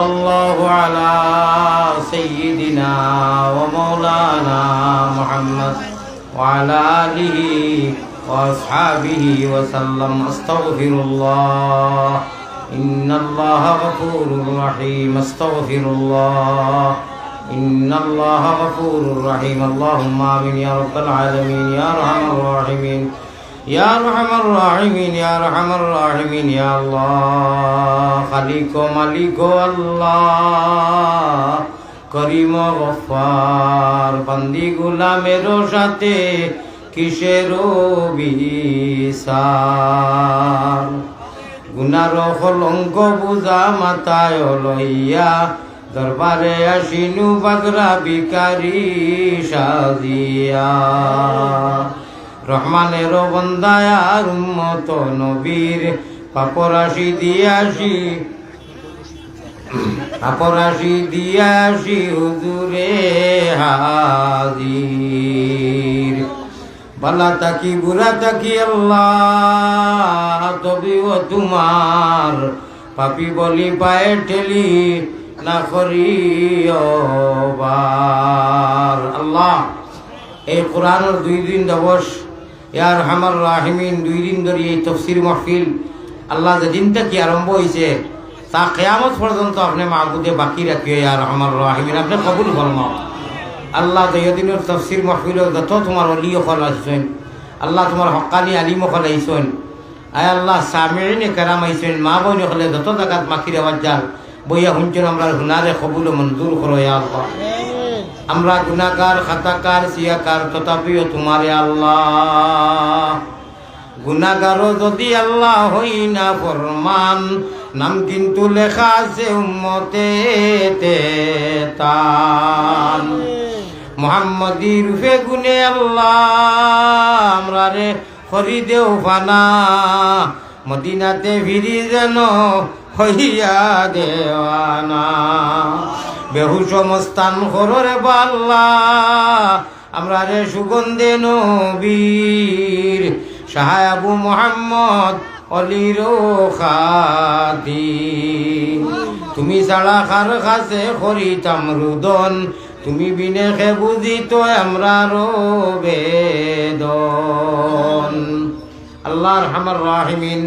الله على سيدنا ومولانا محمد وعلى آله وأصحابه وسلم. أستغفر الله. إن الله غفور رحيم. أستغفر الله. إن الله غفور رحيم. اللهم آمين يا رب العالمين. يا أرحم الراحمين. ইয়া রহমান রাহিমিন, ইয়া রহমান রাহিমিন, ইয়া আল্লাহ। খালিক মালিক আল্লাহ। করিম গফার, বন্দি গুলামের সাথে কিসের বিচার গুনার হলঙ্ক বুঝা মাথায় লইয়া দরবারে আসিনু বাগরা বিকারি সাজিয়া। রহমানের বন্দায়ার উম্মত নবীর। পাপরাশি দিয়াসি পাপরাশি দিয়াসি হুজুরে হাজির। বালা তাকি, বুড়া তাকি, আল্লাহ, তবি ও তোমার পাপি বলি পায়ে ঠেলি না করিবার আল্লাহ, এই কোরআনের দুই দিন দিবস ইয়ার হামার রাহিমিন, দুই দিন ধরে এই তফসির মাহফিল। আল্লাহ যেদিন থেকে আরম্ভ হয়েছে তা কেয়ামত পর্যন্ত আপনি মাহবুদে বাকি রাখিও ইয়ার আমার রাহিমিন। আপনি কবুল ফরমা আল্লাহ দয়দিনের তফসির মাহফিল যত তোমার অলি অকল আসছেন আল্লাহ তোমার হকানি আলিম অকল আইসেন আয় আল্লাহ সামিনে কেরাম আইসেন মা বোন হলে যত জায়গাত মাখির আওয়াজ যান বইয়া শুনছেন আমরা হুনারে কবুল মঞ্জুর করো ইয়া আল্লাহ। আমরা গুনাকার খাতাকার, সিয়াকার, তথাপিও তোমারে আল্লাহ। গুনাগারও যদি আল্লাহ হই না ফরমান, নাম কিন্তু লেখা আছে উম্মতে তান। মোহাম্মদী রূপে গুনে আল্লাহ, আমরা রে হরি দেও ফানা। মদিনাতে ফিরি যেন হইয়া দেওয়ানা। বেহুশ মস্তান হররে বাল্লা। আমরা রে সুগন্ধে নবীর সাহায় আবু মোহাম্মদ অলির খাদি তুমি ছাড়া খার খাসে করিতাম রুদন তুমি বিনে খে বুঝি তো আমরা বেদন আল্লাহর হামার রাহিমিন,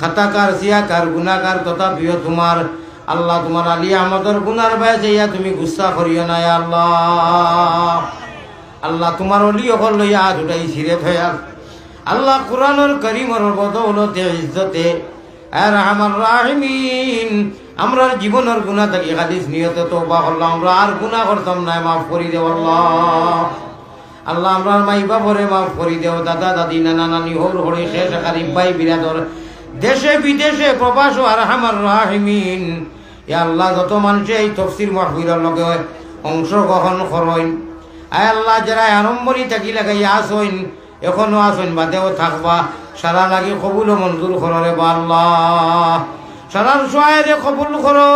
খাতাকার, সিয়াকার গুনাকার তথা প্রিয় তোমার আল্লাহ, তোমার আলী আমাদের গুনার বাইছে ইয়া তুমি গুসা করিও না আল্লাহ। আল্লাহ, তোমার অলি অকল লইয়া উঠাই ছিঁড়ে থয়ার আল্লাহ, কোরআনুল করিমর বদৌলতে, ইজ্জতে, আর আমার রাহিমিন, আমরা জীবনের গুণা থাকি হাদিস তো বা করলাম, আমরা আর গুণা করতাম না, মাফ করি দেব আল্লাহ। আল্লাহ, আমরা মাই বাবরে মাফ করি দেও, দাদা, দাদি, নানা, নানি, হর, হরে, শেষ আকারি বাই বিরাদর, দেশে, বিদেশে প্রবাস আর আমার রাহিমিন। এ আল্লাহ যত মানুষে এই তফসির মাহফিলের লগে অংশগ্রহণ করেন। আয় আল্লাহ, যারা আরম্ভরি থাকি লাগাই আসইন, এখনও আসইন, বাদেও থাকবা। সারা লাগি কবুল মঞ্জুর কররে বা আল্লাহ। সারার সোয়ারে কবুল করো।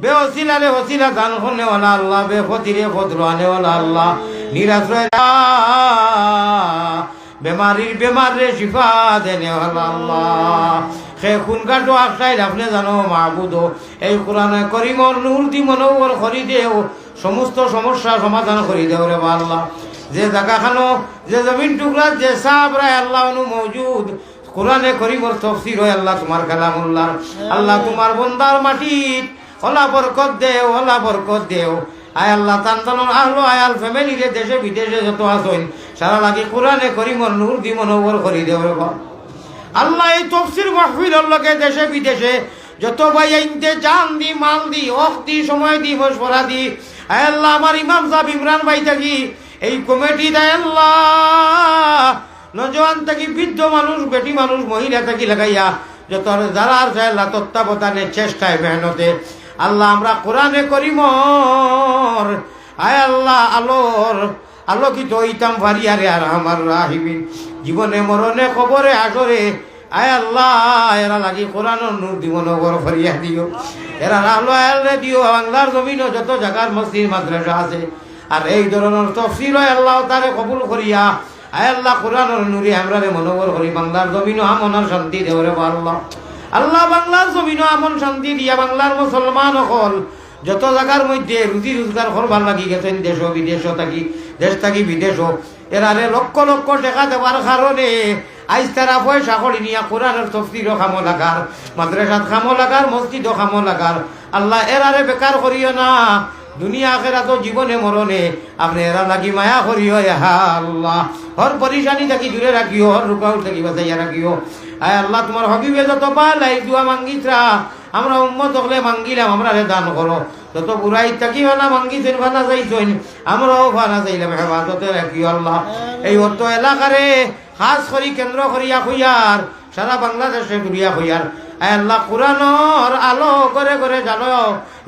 বে অসিলারে অসিলা গান শুনে ওলা আল্লাহ বে ফতিরে ফতর আনে ওলা আল্লাহ নিরাশ্রয় বেমারির বেমারে শিফা দেনে আল্লাহ। সে খুন কাটো আশাই আপনি জানো মাহবুদ এই কোরআনে করিমর নূর দি করি দেও, সমস্ত সমস্যা সমাধান করি দেও রে আল্লাহ। যে জায়গা খানো যে জমিন টুকরা, যে সাবরা আল্লাহ অনু মৌজুদ। কোরআনে করিমর তফসির হয় আল্লাহ তোমার কালামুল্লাহ। আল্লাহ তোমার বন্দার মাটিত হলা বরকত দেও, হলা বরকত দেও। আয় আল্লাহ তান্তানোর আহলো আয়াল ফ্যামিলি রে, দেশে বিদেশে যত আসইন সারা লাগে কোরআনে করিমর নূর দি মনোবর করি রে আল্লাহ এই তফসির মাহফিলের লগে দেশে বিদেশে যত ভাই আইনতে জান দি, মাল দি অক দি, সময় দি মশবরা দি আল্লাহ আমার ইমাম সাহেব ইমরান ভাই থাকি, এই কমিটি আল্লাহ। নজওয়ান থাকি, বৃদ্ধ মানুষ, বেটি মানুষ, মহিলা থাকি লাগাইয়া যত যারা আছে আল্লাহ তত্ত্বাবধানের চেষ্টায় মেহনতে। আল্লাহ আমরা কোরআনে করিমর, আয় আল্লাহ আলোর আলোকিত হইতাম ভারিয়ারে আর আমার রাহিবিন জীবনে মরণে খবরে আসরে, আয় আল্লাহ, এরা লাগি কোরআনের নূর দিব নগর ফরিয়া দিও। এরা আলো আয়ালে দিও, বাংলার জমিনও যত জায়গার মসজিদ, মাদ্রাসা আছে। আর এই ধরনের তফসিল আল্লাহ তারে কবুল করিয়া। আয় আল্লাহ কোরআনের নূরে আমরা মনোবর করি, বাংলার জমিনও আমনার শান্তি দেওরে আল্লাহ। আল্লাহ, বাংলার জমিন আমন শান্তি দিয়া বাংলার মুসলমান হল যত জায়গার মধ্যে রুজি রোজগার করবার লাগি গেছেন, দেশ বিদেশ থাকি। দেশ থাকি বিদেশ হোক এরারে লক্ষ লক্ষ টাকা দেওয়ার কারণে আইজ তারা পয়সা করি নিয়া কোরআনের তফসির খামো লাগার মাদ্রাসাত খামো লাগার মসজিদও খামো লাগার আল্লাহ এরারে বেকার করিও না, দুনিয়া আখেরা তো জীবনে মরণে আপনি এরা লাগি মায়া করিও হা আল্লাহ। হর পরিশানি থাকি দূরে রাখিও হর রুকাউট থাকি বাঁচাইয়া রাখিও আয় আল্লাহ তোমার হবিবে যত পালাই দুয়া মাঙ্গিত্রা আমরা উম্মত হলে মাঙ্গিলাম আমরা দান করো। যত বুড়াই থাকি ভালা মাঙ্গিছেন ভালা যাইছেন আমরাও ভালা যাইলাম হেফাজতে রাখিও আল্লাহ। এই অত এলাকারে খাস করি, কেন্দ্র করিয়া খুইয়ার সারা বাংলাদেশে ঘুরিয়া খুইয়ার আল্লাহ, কোরআনর আলো করে করে জানো,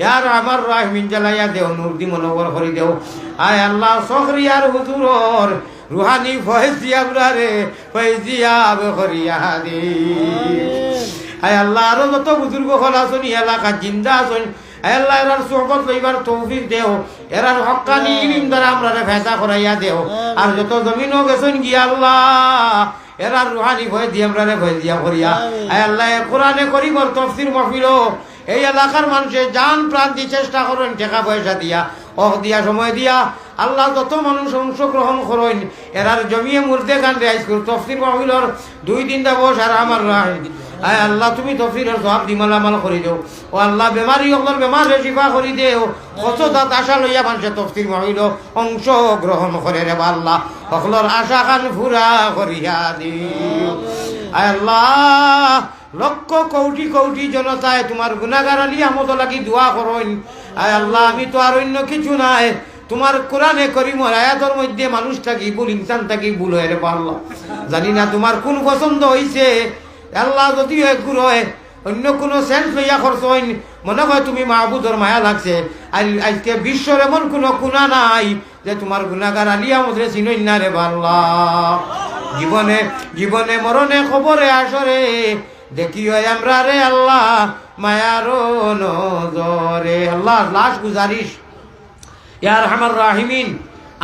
ইয়ার আমার রাহমিন জ্বালাইয়া দেও নূর দি মনোবর করি দেও। আয় আল্লাহ সখরিয়ার হুজুরর রুহানি ফয়েজ দিয়া বুড়ারে ফয়েজ দিয়া করিয়া দে আয় আল্লাহ আরও যত বুজুর্গ হল আসুন এলাকা জিন্দা আসুন আল্লাহ এরার সোহবত লইবার তৌফিক দেও। এরার হকানি ইলিম দ্বারা আমরা ভেসা করাইয়া দেও। আর যত জমিনও গেছেন গিয়া আল্লাহ এরার রুহানি ভয় দিয়ে আমরা ভয় দিয়া করিয়া আয় আল্লাহ কোরআনে করিবর তফসির মহফিল এই এলাকার মানুষে জান প্রাণ দিয়ে চেষ্টা করেন টাকা পয়সা দিয়া অহ দিয়া সময় দিয়া। আল্লাহ যত মানুষ অংশগ্রহণ করেন এরার জমিয়ে মুর্দে কান্দে আইসকুল তফসির মহফিলর দুই তিন দা বস আর আমার আয় আল্লাহ, তুমি তফসিরের সব দিমালামাল করি দেও। ও আল্লাহ, বেমারি অকল বেমার শিফা করি দেও। কত দাঁত আশা লইয়া মানুষের তফসির মহিল অংশ গ্রহণ করে রে আল্লাহ। সকলের আশা খান ফুরা করিয়া দিও। আয় আল্লাহ, লক্ষ কৌটি কৌটি জনতায় তোমার গুণাগার আলী আমত লাগি দোয়া করইন আয় আল্লাহ, আমি তো আর অন্য কিছু নাই। তোমার কোরআনে করিমর আয়াতর মধ্যে মানুষ থাকি ভুল, ইনসান থাকি ভুল হয়ে পারল জানি না তোমার কোন পছন্দ হইছে। আল্লাহ যদি গুরু হয়, অন্য কোনো সেন্স লইয়া খরচ হইন মনে হয় তুমি মাহবুদর মায়া লাগছে। আজকে বিশ্বর এমন কোনো কুনা নাই যে তোমার গুণাগার আলিয়া মধ্যে চিনই না রে পারলা জীবনে জীবনে মরণে খবরে আসরে দেখি হয় আমরা রে আল্লাহ মায়ারো নজরে। আল্লাহ লাশ গুজারিস। ইয়ার হামার রাহিমিন।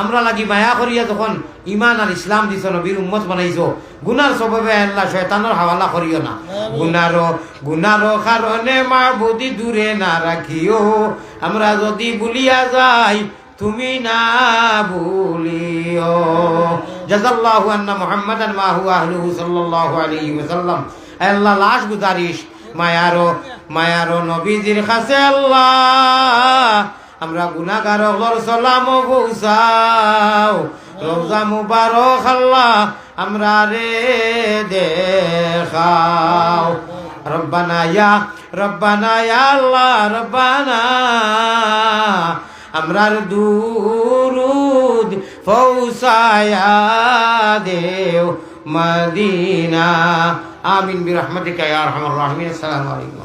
আমরা লাগি মায়া করিয়া যখন ইমান আর ইসলাম দিছ নবীর উম্মত বানাইছো গুনার স্বভাবে আল্লাহ শয়তানোর হাওয়ালা করিও না। গুনার গুনার কারণে মা বুদি দূরে না রাখিও আমরা যদি ভুলিয়া যাই তুমি না ভুলিও। জাজাল্লাহু আন্না মুহাম্মাদান মা হুয়া আহলুহু সাল্লাল্লাহু আলাইহি ওয়াসাল্লাম। আল্লাহ লাশ গুজারিস। মায়ারো মায়ারো নবীজির কাছে আল্লাহ। আমরা গুনাগার হলর সালাম পৌঁছাও রোজা মুবারক আল্লাহ আমরা রে দেখাও। রব্বানা ইয়া, রব্বানা আল্লাহ, রব্বানা। আমরার দুরুদ ফৌসায়া দেও মদিনা। আমিন বিরহমতিকা ইয়া আরহামার রাহিমিন। আসসালামু আলাইকুম।